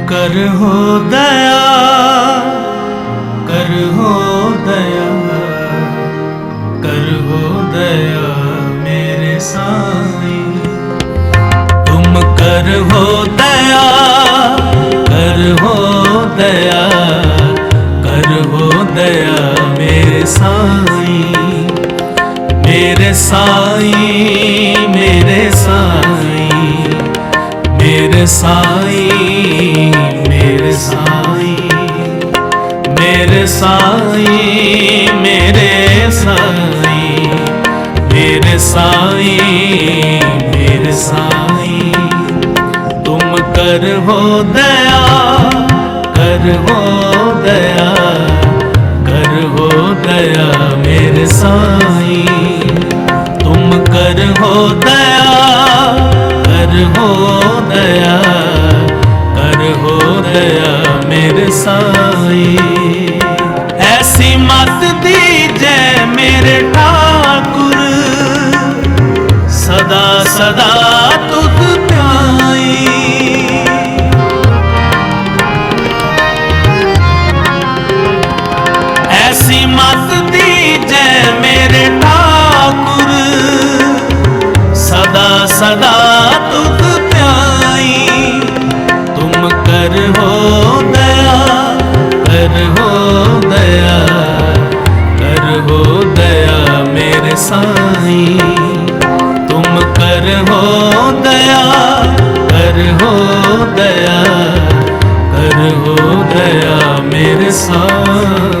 ਕਰ ਹੋ ਦਇਆ ਕਰ ਹੋ ਦਇਆ ਕਰ ਹੋ ਦਇਆ ਮੇਰੇ ਸਾਈਂ ਤੁਮ ਕਰ ਹੋ ਦਇਆ ਕਰ ਹੋ ਦਇਆ ਕਰ ਹੋ ਦਇਆ ਮੇਰੇ ਸਾਈਂ ਮੇਰੇ ਸਾਈਂ ਸਾਈ ਮੇਰੇ ਸਾਈ ਮੇਰੇ ਸਾਈ ਮੇਰੇ ਸਾਈ ਮੇਰੇ ਸਾਈ ਮੇਰੇ ਸਾਈ ਤੁਮ ਕਰ ਹੋ ਦਇਆ ਕਰ ਹੋ ਦਇਆ ਕਰ ਹੋ ਦਇਆ ਮੇਰੇ ਸਾਈ ਤੁਮ ਕਰ ਹੋ ਦਇਆ ਕਰ ਹੋ सा हो दया कर हो दया कर हो दया मेरे साईं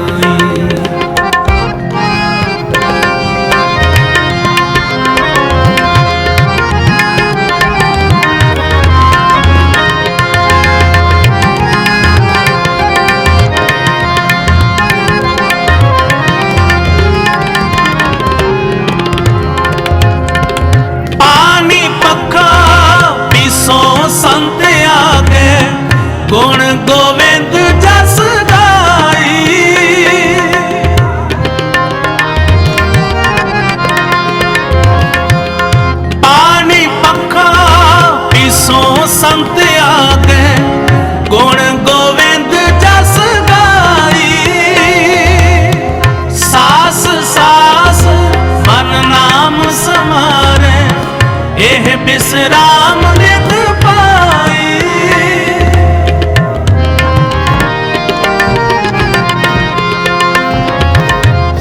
ਬਿਸਰਾਮ ਨਿਤ ਪਾਈ।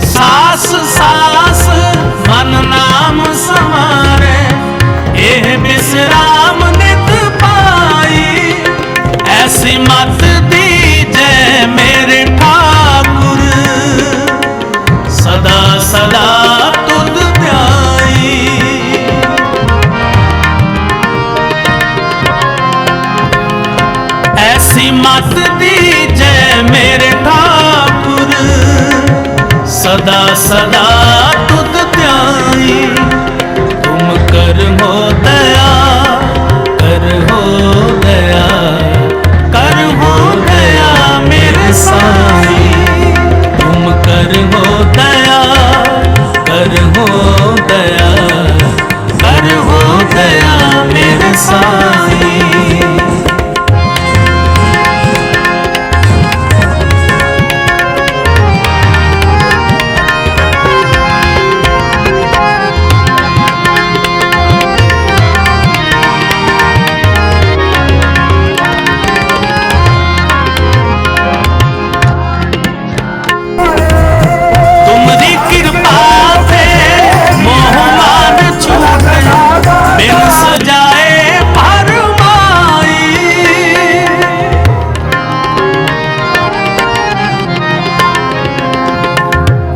ਸਾਸ ਸਾਸ, ਮਨ ਨਾਮ ਸਮਾਰੇ, ਇਹ ਬਿਸਰਾਮ ਨਿਤ ਪਾਈ। ਐਸੀ ਮਤ ਦੀ ਜੈ ਮੇਰੇ ਐਸੀ ਮਤ ਦੀਜੈ ਮੇਰੇ ਠਾਕੁਰ। ਸਦਾ ਸਦਾ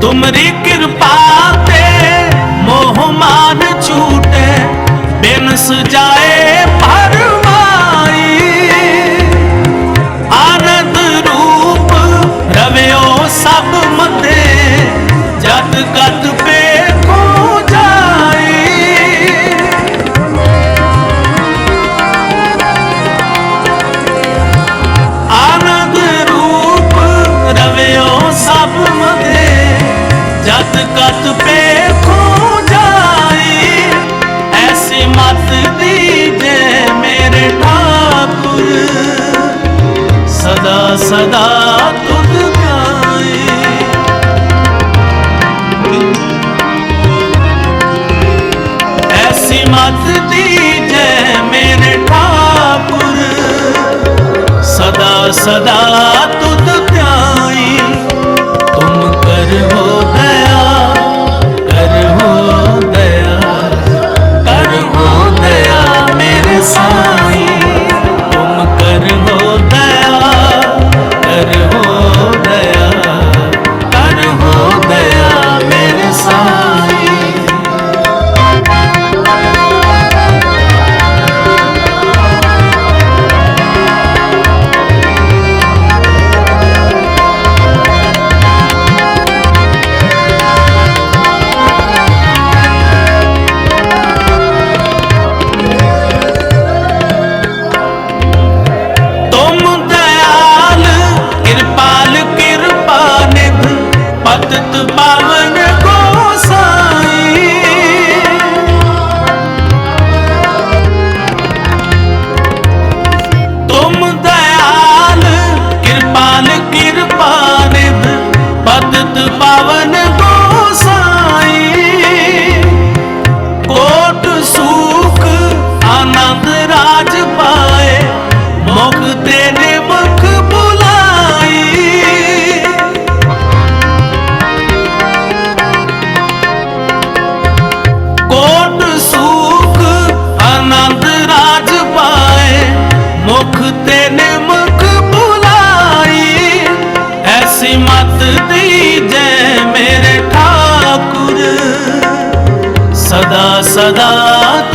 ਤੁਮਰੀ ਕਿਰਪਾ ਤੇ ਮੋਹ ਮਾਨ ਛੂਟੇ ਬਿਨ ਸਜਾਏ ਪਰਮਾਈ। ਆਨੰਦ ਰੂਪ ਰਵਿਓ ਸਭ ਮਤੇ ਜਗ ਗਤ जत कत पे खो जाई ऐसी मत दीजे मेरे ठाकुर सदा सदा तुम गाए ऐसी मत दीजे मेरे ठाकुर सदा सदा तुम ਮੇਰੇ